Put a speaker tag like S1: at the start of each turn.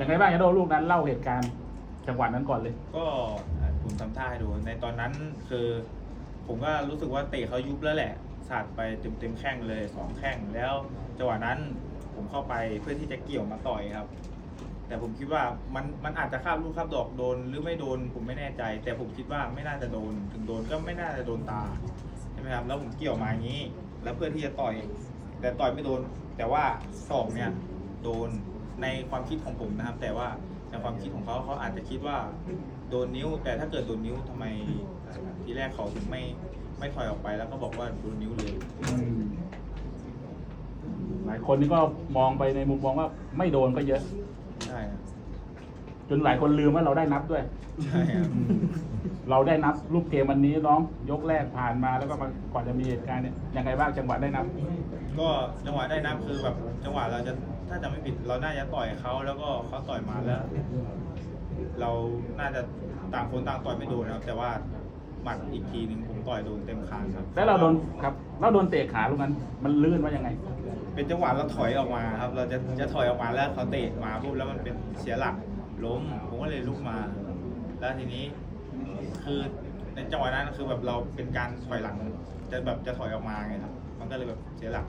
S1: ยังไงบ้างยาโดลูกนั้นเล่าเหตุการณ์จังหวะนั้นก่อนเลย
S2: ก็ผมทำท่าให้ดู ในตอนนั้นคือ ผมก็รู้สึกว่าเตะเขายุบแล้วแหละสาดไปเต็มเต็มแข้งเลยสองแข้งแล้วจังหวะนั้นผมเข้าไปเพื่อที่จะเกี่ยวมาต่อยครับ แต่ผมคิดว่ามันมันอาจจะข้ามลูกข้ามดอกโดน หรือไม่โดนผมไม่แน่ใจ แต่ผมคิดว่าไม่น่าจะโดน ถึงโดนก็ไม่น่าจะโดนตาใช่ไหมครับแล้วผมเกี่ยวมาอย่างนี้ แล้วเพื่อที่จะต่อย แต่ต่อยไม่โดน แต่ว่าศอกเนี่ยโดน ในความคิดของผมนะครับ แต่ว่าในความคิดของเขาเขาอาจจะคิดว่าโดนนิ้ว แต่ถ้าเกิดโดนนิ้วทำไมทีแรกเขาถึงไม่ไม่ถอยออกไปแล้วก็บอกว่าโดนนิ้วเลย
S1: หลายคนนี่ก็มองไปในมุมมองว่าไม่โดนก็เยอะ
S2: ใช่ครับ
S1: จนหลายคนลืมว่าเราได้นับด้วย
S2: ใช่ครับ
S1: เราได้นับรูปเกมวันนี้น้องยกแรกผ่านมาแล้วก็มาก่อนจะมีเหตุการณ์เนี่ยยังไงบ้างจังหวะได้นับ
S2: ก็จังหวะได้นับคือแบบจังหวะเราจะถ้าจะไม่ผิดเราน่าจะต่อยเขาแล้วก็เขาต่อยมาแล้ว เราน่าจะต่างคนต่างต่อยไม่โดนนะครับ แต่ว่าหมัดอีกทีหนึ่งผมต่อยโดนเต็มคางครับ
S1: แล้วเราโดนครับเราโดนเตะขาลูกนั้น มันลื่นว่ายังไง
S2: เป็นจังหวะเราถอยออกมาครับ เราจะจะถอยออกมาแล้วเขาเตะมาปุ๊บแล้วมันเป็นเสียหลัก ล้มผมก็เลยลุกมา แล้วทีนี้คือในจังหวะนั้นคือแบบเราเป็นการถอยหลังจะแบบจะถอยออกมาไงครับ มันก็เลยแบบเสียหลัก